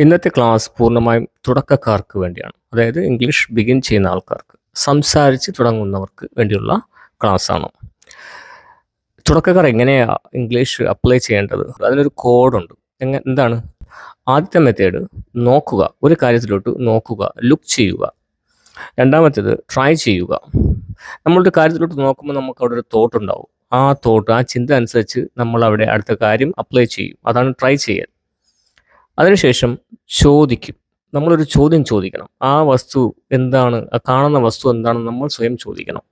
ഇന്നത്തെ ക്ലാസ് പൂർണമായും തുടക്കക്കാർക്ക് വേണ്ടിയാണ്. അതായത് ഇംഗ്ലീഷ് ബിഗിൻ ചെയ്യുന്ന ആൾക്കാർക്ക് സംസാരിച്ച് തുടങ്ങുന്നവർക്ക് വേണ്ടിയുള്ള ക്ലാസ്സാണ്. തുടക്കക്കാർ എങ്ങനെയാണ് ഇംഗ്ലീഷ് അപ്ലൈ ചെയ്യേണ്ടത്? അതിനൊരു കോഡുണ്ട് എങ്ങനെ എന്താണ്? ആദ്യത്തെ മെത്തേഡ് നോക്കുക ഒരു കാര്യത്തിലോട്ട് നോക്കുക ലുക്ക് ചെയ്യുക. രണ്ടാമത്തേത് ട്രൈ ചെയ്യുക. നമ്മളൊരു കാര്യത്തിലോട്ട് നോക്കുമ്പോൾ നമുക്ക് അവിടെ ഒരു തോട്ട് ഉണ്ടാവും. ആ തോട്ട് ആ ചിന്ത അനുസരിച്ച് നമ്മൾ അവിടെ അടുത്ത കാര്യം അപ്ലൈ ചെയ്യും. അതാണ് ട്രൈ ചെയ്യൽ അതിനുശേഷം ചോദിക്കും. നമ്മളൊരു ചോദ്യം ചോദിക്കണം. ആ വസ്തു എന്താണ്? ആ കാണുന്ന വസ്തു എന്താണെന്ന് നമ്മൾ സ്വയം ചോദിക്കണം.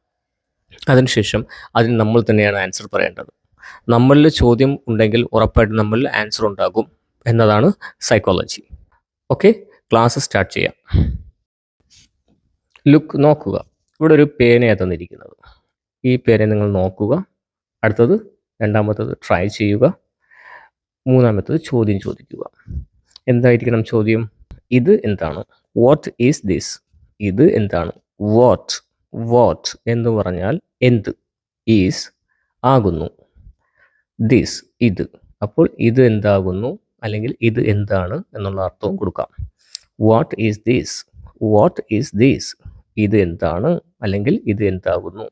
അതിനുശേഷം അതിന് നമ്മൾ തന്നെയാണ് ആൻസർ പറയേണ്ടത്. നമ്മളിൽ ചോദ്യം ഉണ്ടെങ്കിൽ ഉറപ്പായിട്ടും നമ്മളിൽ ആൻസർ ഉണ്ടാകും എന്നതാണ് സൈക്കോളജി ഓക്കെ ക്ലാസ് സ്റ്റാർട്ട് ചെയ്യാം. ലുക്ക് നോക്കുക. ഇവിടെ ഒരു പേനയാണ് തന്നിരിക്കുന്നത്. ഈ പേന നിങ്ങൾ നോക്കുക. അടുത്തത് രണ്ടാമത്തത് ട്രൈ ചെയ്യുക. മൂന്നാമത്തത് ചോദ്യം ചോദിക്കുക. എന്തായിരിക്കണം ചോദ്യം? ഇത് എന്താണ്? വാട്ട് ഈസ് ദിസ് ഇത് എന്താണ്? വാട്ട് വാട്ട് എന്ന് പറഞ്ഞാൽ എന്ത്? ഈസ് ആകുന്നു. ദിസ് ഇത്. അപ്പോൾ ഇത് എന്താകുന്നു? അല്ലെങ്കിൽ ഇത് എന്താണ്? എന്നുള്ള അർത്ഥവും കൊടുക്കാം. What is this what is this ഇത് എന്താണ്? അല്ലെങ്കിൽ ഇത് എന്താകുന്നു?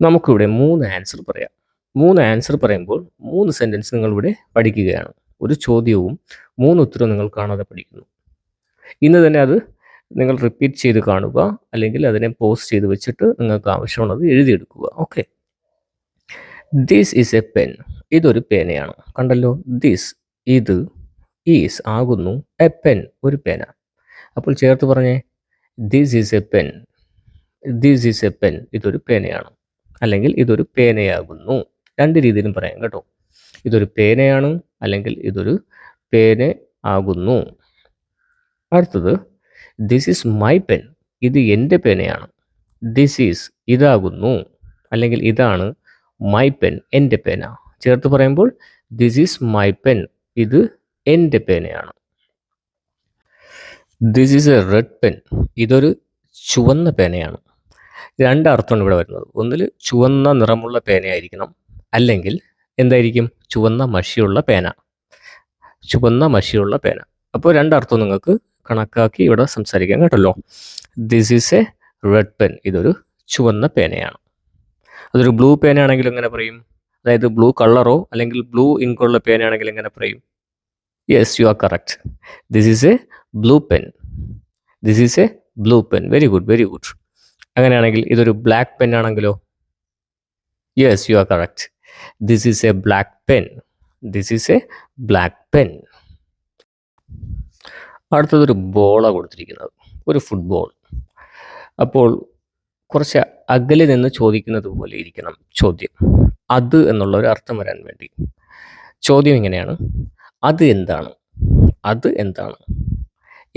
നമുക്കിവിടെ മൂന്ന് ആൻസർ പറയാം. മൂന്ന് ആൻസർ പറയുമ്പോൾ മൂന്ന് സെന്റൻസ് നിങ്ങളിവിടെ പഠിക്കുകയാണ്. ഒരു ചോദ്യവും മൂന്ന് ഉത്തരവും നിങ്ങൾ കാണാതെ പഠിക്കുന്നു. ഇന്ന് തന്നെ അത് നിങ്ങൾ റിപ്പീറ്റ് ചെയ്ത് കാണുക അല്ലെങ്കിൽ അതിനെ പോസ്റ്റ് ചെയ്ത് വെച്ചിട്ട് നിങ്ങൾക്ക് ആവശ്യമുള്ളത് എഴുതിയെടുക്കുക. Okay this is a pen ഇതൊരു പേനയാണ്. കണ്ടല്ലോ? ദിസ് ഇത് ഈസ് ആകുന്നു. എ പെൻ ഒരു പേന. അപ്പോൾ ചേർത്ത് പറഞ്ഞേ. This is a pen this is a pen ഇതൊരു പേനയാണ്. അല്ലെങ്കിൽ ഇതൊരു പേനയാകുന്നു. രണ്ട് രീതിയിലും പറയാം കേട്ടോ. ഇതൊരു പേനയാണ്. അല്ലെങ്കിൽ ഇതൊരു പേന ആകുന്നു. അടുത്തത് ദിസ് ഈസ് മൈ പെൻ ഇത് എന്റെ പേനയാണ്. ദിസ് ഈസ് ഇതാകുന്നു. അല്ലെങ്കിൽ ഇതാണ് മൈ പെൻ എന്റെ പേന. ചേർത്ത് പറയുമ്പോൾ ദിസ് ഈസ് മൈ പെൻ ഇത് എന്റെ പേനയാണ്. This is a red pen ഇതൊരു ചുവന്ന പേനയാണ്. രണ്ടർത്ഥമാണ് ഇവിടെ വരുന്നത്. ഒന്നിൽ ചുവന്ന നിറമുള്ള പേനയായിരിക്കണം. അല്ലെങ്കിൽ എന്തായിരിക്കും? ചുവന്ന മഷിയുള്ള പേന. ചുവന്ന മഷിയുള്ള പേന. അപ്പോൾ രണ്ടർത്ഥം നിങ്ങൾക്ക് കണക്കാക്കി ഇവിടെ സംസാരിക്കാൻ കേട്ടല്ലോ. This is a red pen ഇതൊരു ചുവന്ന പേനയാണ്. അതൊരു ബ്ലൂ പേനയാണെങ്കിൽ എങ്ങനെ പറയും? അതായത് ബ്ലൂ കളറോ അല്ലെങ്കിൽ ബ്ലൂ ഇൻകുള്ള പേനയാണെങ്കിൽ എങ്ങനെ പറയും? Yes you are correct this is a blue pen this is a blue pen very good very good അങ്ങനെയാണെങ്കിൽ ഇതൊരു ബ്ലാക്ക് പെൻ ആണെങ്കിലോ? Yes you are correct this a black pen. This is a black pen. അടുത്തത് അടുത്തതൊരു ബോളാണ് കൊടുത്തിരിക്കുന്നത്. ഒരു football അപ്പോൾ കുറച്ച് അകലെ നിന്ന് ചോദിക്കുന്നത് പോലെ ഇരിക്കണം ചോദ്യം. അത് എന്നുള്ള ഒരു അർത്ഥം വരാൻ വേണ്ടി. ചോദ്യം ഇങ്ങനെയാണ്. അത് എന്താണ്? അത് എന്താണ്?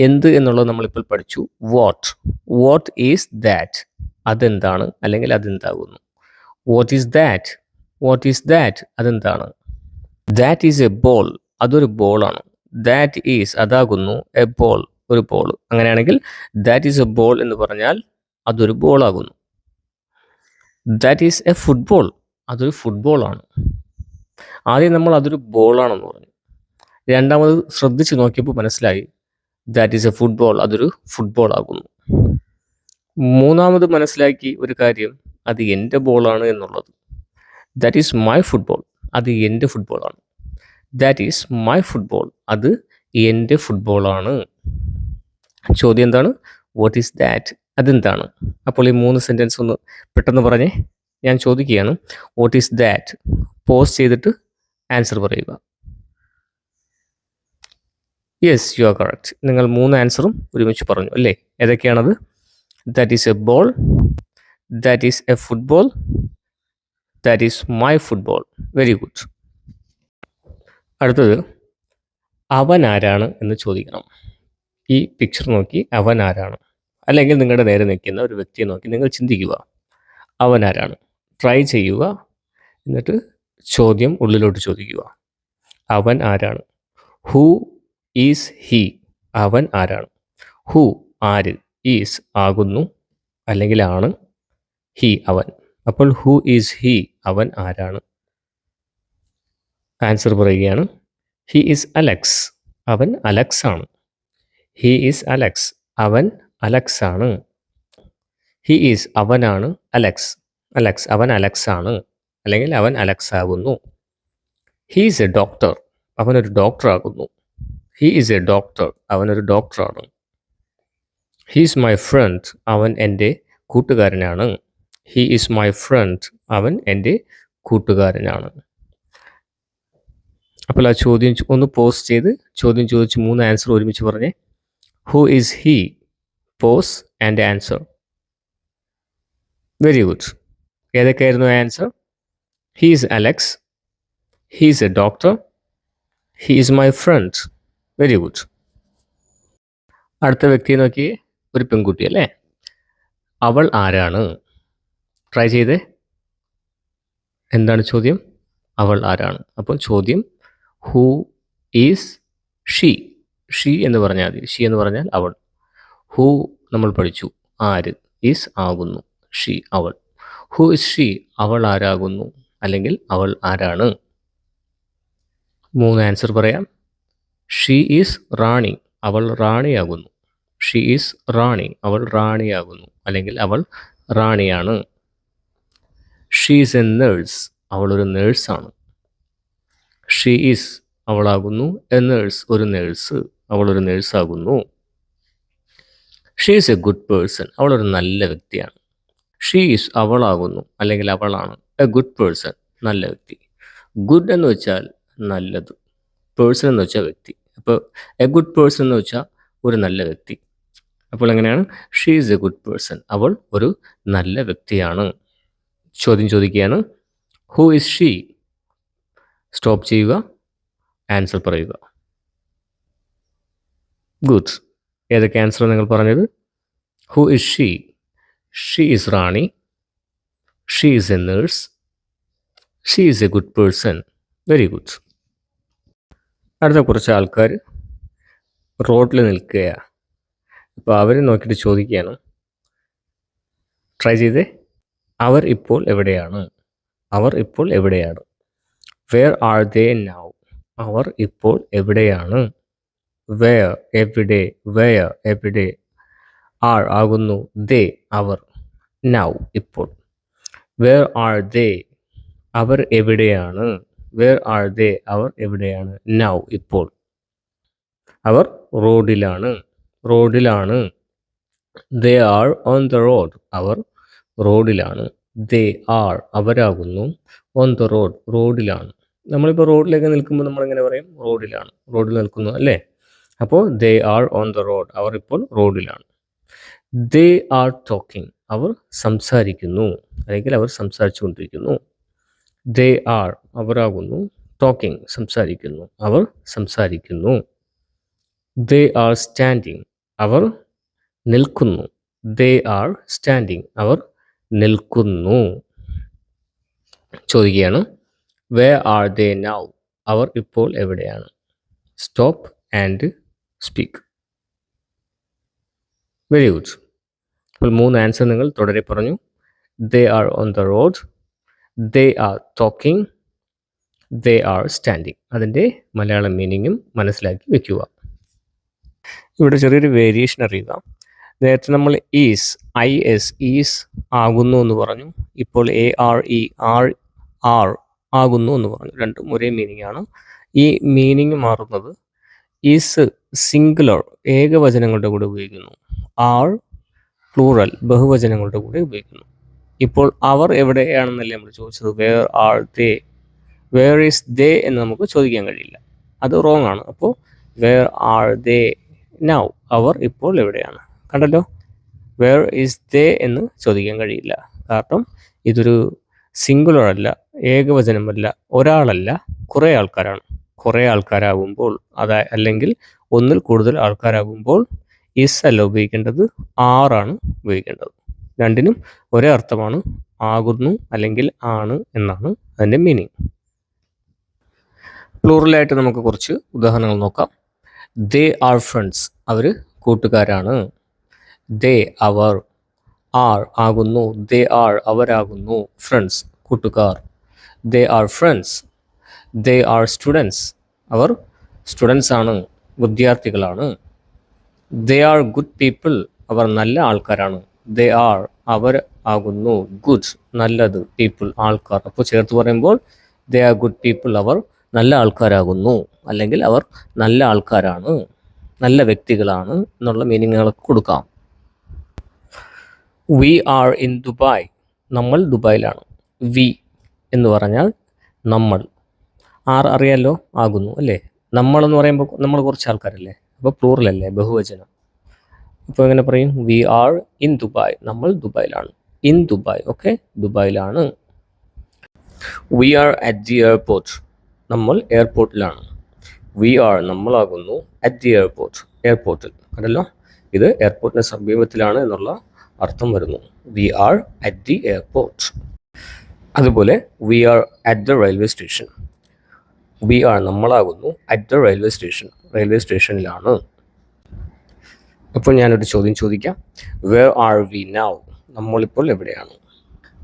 എന്ത് എന്നുള്ളത് നമ്മളിപ്പോൾ പഠിച്ചു. വാട്ട് വാട്ട് ഈസ് ദാറ്റ് അതെന്താണ്? അല്ലെങ്കിൽ അതെന്താകുന്നു? What is that what is that അതെന്താണ്? ദാറ്റ് ഈസ് എ ബോൾ അതൊരു ബോളാണ് ദാറ്റ് ഈസ് അതാകുന്നു എ ബോൾ ഒരു ബോൾ അങ്ങനെയാണെങ്കിൽ ദാറ്റ് ഈസ് എ ബോൾ എന്ന് പറഞ്ഞാൽ അതൊരു ബോളാകുന്നു ദാറ്റ് ഈസ് എ ഫുട്ബോൾ അതൊരു ഫുട്ബോളാണ് ആദ്യം നമ്മൾ അതൊരു ബോളാണെന്ന് പറഞ്ഞു. രണ്ടാമത് ശ്രദ്ധിച്ച് നോക്കിയപ്പോൾ മനസ്സിലായി. ദാറ്റ് ഈസ് എ ഫുട്ബോൾ അതൊരു ഫുട്ബോൾ ആകുന്നു. മൂന്നാമത് മനസ്സിലാക്കി ഒരു കാര്യം. അത് എന്റെ ബോളാണ് എന്നുള്ളത്. ദാറ്റ് ഈസ് മൈ ഫുട്ബോൾ അത് എന്റെ ഫുട്ബോളാണ് ദാറ്റ് ഈസ് മൈ ഫുട്ബോൾ അത് എന്റെ ഫുട്ബോളാണ് ചോദ്യം എന്താണ്? വാട്ട് ഈസ് ദാറ്റ് അതെന്താണ്? അപ്പോൾ ഈ മൂന്ന് സെന്റൻസ് ഒന്ന് പെട്ടെന്ന് പറഞ്ഞേ. ഞാൻ ചോദിക്കുകയാണ്. വാട്ട് ഈസ് ദാറ്റ് പോസ് ചെയ്തിട്ട് ആൻസർ പറയുക. യെസ് യു ആർ കറക്റ്റ് നിങ്ങൾ മൂന്ന് ആൻസറും ഒരുമിച്ച് പറഞ്ഞു അല്ലേ? ഏതൊക്കെയാണത്? That is a ball that is a football that is my football very good അടുത്തത് അവൻ ആരാണ് എന്ന് ചോദിക്കണം. ഈ പിക്ചർ നോക്കി അവൻ ആരാണ്? അല്ലെങ്കിൽ നിങ്ങളുടെ നേരെ നിൽക്കുന്ന ഒരു വ്യക്തിയെ നോക്കി നിങ്ങൾ ചിന്തിക്കുക. അവൻ ആരാണ്? ട്രൈ ചെയ്യുക. എന്നിട്ട് ചോദ്യം ഉള്ളിലോട്ട് ചോദിക്കുക. അവൻ ആരാണ്? ഹൂ ഈസ് ഹി അവൻ ആരാണ്? ഹൂ ആര് ഈസ് ആകുന്നു അല്ലെങ്കിൽ ആണ് ഹി അവൻ. അപ്പോൾ ഹൂ ഈസ് ഹി അവൻ ആരാണ്? ആൻസർ പറയുകയാണ് ഹി ഈസ് അലക്സ് അവൻ അലക്സ് ആണ്. ഹി ഈസ് അലക്സ് അവൻ അലക്സ് ആണ്. ഹി ഈസ് അവനാണ് അലക്സ് അലക്സ് അവൻ അലക്സ് ആണ്. അല്ലെങ്കിൽ അവൻ അലക്സ് ആകുന്നു. ഹി ഈസ് എ ഡോക്ടർ അവനൊരു ഡോക്ടർ ആകുന്നു. ഹി ഈസ് എ ഡോക്ടർ അവനൊരു ഡോക്ടറാണ് ഹി ഈസ് മൈ ഫ്രണ്ട് അവൻ എന്റെ കൂട്ടുകാരനാണ്. ഹീ ഈസ് മൈ ഫ്രണ്ട് അവൻ എന്റെ കൂട്ടുകാരനാണ്. അപ്പോൾ ആ ചോദ്യം ഒന്ന് പോസ് ചെയ്ത് ചോദ്യം ചോദിച്ച് മൂന്ന് ആൻസർ ഒരുമിച്ച് പറഞ്ഞേ. Who is he pause and answer very good ഏതൊക്കെയായിരുന്നു answer he is Alex he is a doctor he is my friend very good അടുത്ത വ്യക്തിയെ നോക്കി ഒരു പെൺകുട്ടി അല്ലേ? അവൾ ആരാണ്? ട്രൈ ചെയ്തേ എന്താണ് ചോദ്യം? അവൾ ആരാണ്? അപ്പോൾ ചോദ്യം ഹൂ ഈസ് ഷീ ഷീ എന്ന് പറഞ്ഞാൽ മതി. ഷീ എന്ന് പറഞ്ഞാൽ അവൾ. ഹൂ നമ്മൾ പഠിച്ചു. ആര്? ഈസ് ആകുന്നു. ഷീ അവൾ. ഹൂ ഇസ് ഷീ അവൾ ആരാകുന്നു? അല്ലെങ്കിൽ അവൾ ആരാണ്? മൂന്ന് ആൻസർ പറയാം. She is Rani. അവൾ റാണിയാകുന്നു. She is Rani. അവൾ റാണിയാകുന്നു. അല്ലെങ്കിൽ അവൾ റാണിയാണ്. ഷീ ഈസ് എ നേഴ്സ് അവളൊരു നേഴ്സാണ് ഷീ ഈസ് അവളാകുന്നു. എ നേഴ്സ് ഒരു നേഴ്സ് അവളൊരു നേഴ്സാകുന്നു she is a good person അവളൊരു നല്ല വ്യക്തിയാണ്. ഷീ ഈസ് അവളാകുന്നു. അല്ലെങ്കിൽ അവളാണ്. എ ഗുഡ് പേഴ്സൺ നല്ല വ്യക്തി. ഗുഡ് എന്ന് വെച്ചാൽ നല്ലത്. പേഴ്സൺ എന്ന് വെച്ചാൽ വ്യക്തി. അപ്പോൾ എ ഗുഡ് പേഴ്സൺ എന്ന് വെച്ചാൽ ഒരു നല്ല വ്യക്തി. അപ്പോൾ എങ്ങനെയാണ്? She is a good person അവൾ ഒരു നല്ല വ്യക്തിയാണ്. ചോദ്യം ചോദിക്കുകയാണ്. ഹു ഇസ് ഷീ സ്റ്റോപ്പ് ചെയ്യുക. ആൻസർ പറയുക. ഗുഡ് ഏതൊക്കെ ആൻസർ നിങ്ങൾ പറഞ്ഞത്? Who is she she is Rani she is a nurse she is a good person very good അടുത്ത കുറച്ച് ആൾക്കാർ റോഡിൽ നിൽക്കുകയാണ്. അപ്പോൾ അവരെ നോക്കിയിട്ട് ചോദിക്കുകയാണ്. ട്രൈ ചെയ്തേ. അവർ ഇപ്പോൾ എവിടെയാണ്? അവർ ഇപ്പോൾ എവിടെയാണ്? വേർ ആർ ദേ നൗ അവർ ഇപ്പോൾ എവിടെയാണ്? വേർ എവിടെ വേർ എവിടെ ആർ ആകുന്നു ദേ അവർ നൗ ഇപ്പോൾ. വേർ ആർ ദേ അവർ എവിടെയാണ്? വേർ ആർ ദേ അവർ എവിടെയാണ്? നൗ ഇപ്പോൾ. അവർ റോഡിലാണ്. റോഡിലാണ്. They are on the road അവർ റോഡിലാണ്. ദേ ആർ അവരാകുന്നു. ഓൺ ദ റോഡ് റോഡിലാണ്. നമ്മളിപ്പോൾ റോഡിലേക്ക് നിൽക്കുമ്പോൾ നമ്മൾ എങ്ങനെ പറയും? റോഡിലാണ്. റോഡിൽ നിൽക്കുന്നു അല്ലേ? അപ്പോൾ they are on the road അവർ ഇപ്പോൾ റോഡിലാണ്. ദേ ആർ ടോക്കിംഗ് അവർ സംസാരിക്കുന്നു. അല്ലെങ്കിൽ അവർ സംസാരിച്ചു കൊണ്ടിരിക്കുന്നു ദേ ആർ അവരാകുന്നു. ടോക്കിംഗ് സംസാരിക്കുന്നു. അവർ സംസാരിക്കുന്നു. ദേ ആർ സ്റ്റാൻഡിങ് അവർ നിൽക്കുന്നു. ദേ ആർ സ്റ്റാൻഡിങ് അവർ നിൽക്കുന്നു. ചോദിക്കുകയാണ് വേ ആർ ദേ നൗ അവർ ഇപ്പോൾ എവിടെയാണ്? Stop and speak very good അപ്പോൾ മൂന്ന് ആൻസർ നിങ്ങൾ തുടരെ പറഞ്ഞു. They are on the road they are talking they are standing അതിന്റെ മലയാളം മീനിങ്ങും മനസ്സിലാക്കി വെക്കുക. ഇവിടെ ചെറിയൊരു വേരിയേഷൻ അറിയുക. നേരത്തെ നമ്മൾ ഈസ് ഐ എസ് ഈസ് ആകുന്നു എന്ന് പറഞ്ഞു. ഇപ്പോൾ A R E are are ആകുന്നു എന്ന് പറഞ്ഞു. രണ്ടും ഒരേ മീനിങ് ആണ്. ഈ മീനിങ് മാറുന്നത് ഈസ് സിംഗുലർ ഏകവചനങ്ങളുടെ കൂടെ ഉപയോഗിക്കുന്നു. ആർ പ്ലൂറൽ ബഹുവചനങ്ങളുടെ കൂടെ ഉപയോഗിക്കുന്നു. ഇപ്പോൾ അവർ എവിടെയാണെന്നല്ലേ നമ്മൾ ചോദിച്ചത്? Where are they where is they എന്ന് നമുക്ക് ചോദിക്കാൻ കഴിയില്ല. അത് റോങ് ആണ്. അപ്പോൾ വേർ ആർ ദേ നൗ അവർ ഇപ്പോൾ എവിടെയാണ്? കണ്ടല്ലോ. വേർ ഈസ് ദേ എന്ന് ചോദിക്കാൻ കഴിയില്ല. കാരണം ഇതൊരു സിംഗുലർ അല്ല ഏകവചനമല്ല ഒരാളല്ല കുറേ ആൾക്കാരാണ്. കുറേ ആൾക്കാരാകുമ്പോൾ അതാ അല്ലെങ്കിൽ ഒന്നിൽ കൂടുതൽ ആൾക്കാരാകുമ്പോൾ ഇസ് അല്ല ഉപയോഗിക്കേണ്ടത് ആറാണ് ഉപയോഗിക്കേണ്ടത്. രണ്ടിനും ഒരേ അർത്ഥമാണ് ആകുന്നു അല്ലെങ്കിൽ ആണ് എന്നാണ് അതിന്റെ മീനിങ് പ്ലൂറലായിട്ട് നമുക്ക് കുറച്ച് ഉദാഹരണങ്ങൾ നോക്കാം. ദേ ആർ ഫ്രണ്ട്സ് അവർ കൂട്ടുകാരാണ്. ദേ അവർ ആർ ആകുന്നു ദേ ആർ അവരാകുന്നു ഫ്രണ്ട്സ് കൂട്ടുകാർ. They are friends they are students. Our students ആണ് വിദ്യാർത്ഥികളാണ്. ദേ ആർ ഗുഡ് പീപ്പിൾ അവർ നല്ല ആൾക്കാരാണ്. ദേ ആർ അവർ ആകുന്നു ഗുഡ് നല്ലത് പീപ്പിൾ ആൾക്കാർ. അപ്പോൾ ചേർത്ത് പറയുമ്പോൾ ദേ ആർ ഗുഡ് പീപ്പിൾ അവർ നല്ല ആൾക്കാരാകുന്നു അല്ലെങ്കിൽ അവർ നല്ല ആൾക്കാരാണ് നല്ല വ്യക്തികളാണ് എന്നുള്ള മീനിങ്ങുകളൊക്കെ കൊടുക്കാം. We are in Dubai. നമ്മൾ ദുബായിലാണ്. വി എന്ന് പറഞ്ഞാൽ നമ്മൾ. ആർ അറിയാലോ? ആകുന്നു അല്ലേ? നമ്മൾ എന്ന് പറയുമ്പോൾ നമ്മൾ കുറച്ച് ആൾക്കാരല്ലേ? അപ്പോൾ പ്ലൂറലല്ലേ ബഹുവചനം. ഇപ്പോൾ എങ്ങനെ പറയും? We are in Dubai. നമ്മൾ ദുബായിലാണ്. In Dubai okay? ദുബായിലാണ്. We are at the airport. നമ്മൾ എയർപോർട്ടിലാണ്. വി ആർ നമ്മളാകുന്നു അറ്റ് ദി എയർപോർട്ട്. എയർപോർട്ടിൽ. കണ്ടല്ലോ? ഇത് എയർപോർട്ടിന്റെ സമീപത്തിലാണ് എന്നുള്ള അർത്ഥം വരുന്നു. We are at the airport അതുപോലെ we are at the railway station we are നമ്മളാകുന്നു at the railway station railway സ്റ്റേഷനിലാണ് അപ്പോൾ ഞാനൊരു ചോദ്യം ചോദിക്കാം. വേർ ആർ വി നൗ നമ്മളിപ്പോൾ എവിടെയാണ്?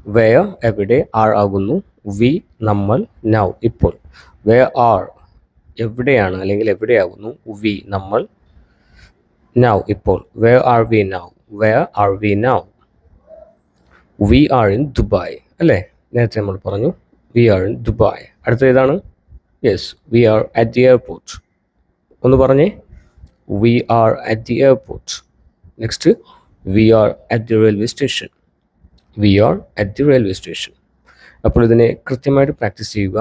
വേർ എവിടെ ആർ ആകുന്നു? വി നമ്മൾ നൗ ഇപ്പോൾ. വേർ ആർ എവിടെയാണ്? അല്ലെങ്കിൽ എവിടെയാകുന്നു? വി നമ്മൾ നൗ ഇപ്പോൾ. Where are we now where are we now we are in Dubai അല്ലേ? നേരത്തെ നമ്മൾ പറഞ്ഞു വി ആർ ഇൻ ദുബായ് അടുത്ത ഏതാണ്? Yes we are at the airport ഒന്ന് പറഞ്ഞേ. We are at the airport next we are at the railway station we are at the railway station അപ്പോൾ ഇതിനെ കൃത്യമായിട്ട് പ്രാക്ടീസ് ചെയ്യുക.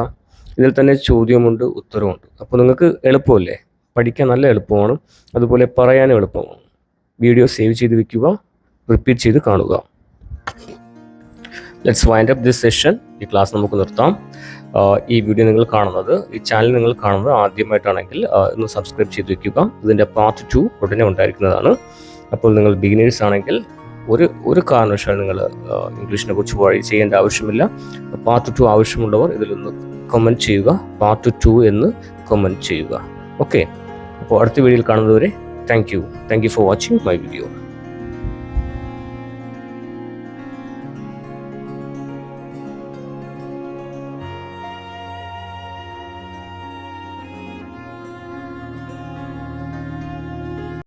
ഇതിൽ തന്നെ ചോദ്യമുണ്ട് ഉത്തരവുമുണ്ട് അപ്പോൾ നിങ്ങൾക്ക് എളുപ്പമല്ലേ? പഠിക്കാൻ നല്ല എളുപ്പമാണ്. അതുപോലെ പറയാനും എളുപ്പമാണ്. വീഡിയോ സേവ് ചെയ്ത് വെക്കുക റിപ്പീറ്റ് ചെയ്ത് കാണുക. Let's wind up this session ഈ ക്ലാസ് നമുക്ക് നിർത്താം. ഈ വീഡിയോ നിങ്ങൾ കാണുന്നത് ഈ ചാനൽ നിങ്ങൾ കാണുന്നത് ആദ്യമായിട്ടാണെങ്കിൽ ഒന്ന് സബ്സ്ക്രൈബ് ചെയ്ത് വെക്കുക. ഇതിന്റെ പാർട്ട് ടു ഉടനെ ഉണ്ടായിരിക്കുന്നതാണ്. അപ്പോൾ നിങ്ങൾ ബിഗിനേഴ്സ് ആണെങ്കിൽ ഒരു ഒരു കാരണവശാലും നിങ്ങൾ ഇംഗ്ലീഷിനെ കുറിച്ച് വഴി ചെയ്യേണ്ട ആവശ്യമില്ല. പാർട്ട് ടു ആവശ്യമുള്ളവർ ഇതിലൊന്ന് കമന്റ് ചെയ്യുക. പാർട്ട് ടു എന്ന് കമന്റ് ചെയ്യുക. ഓക്കെ അപ്പോൾ അടുത്ത വീഡിയോയിൽ കാണുന്നതുവരെ Thank you. Thank you for watching my video.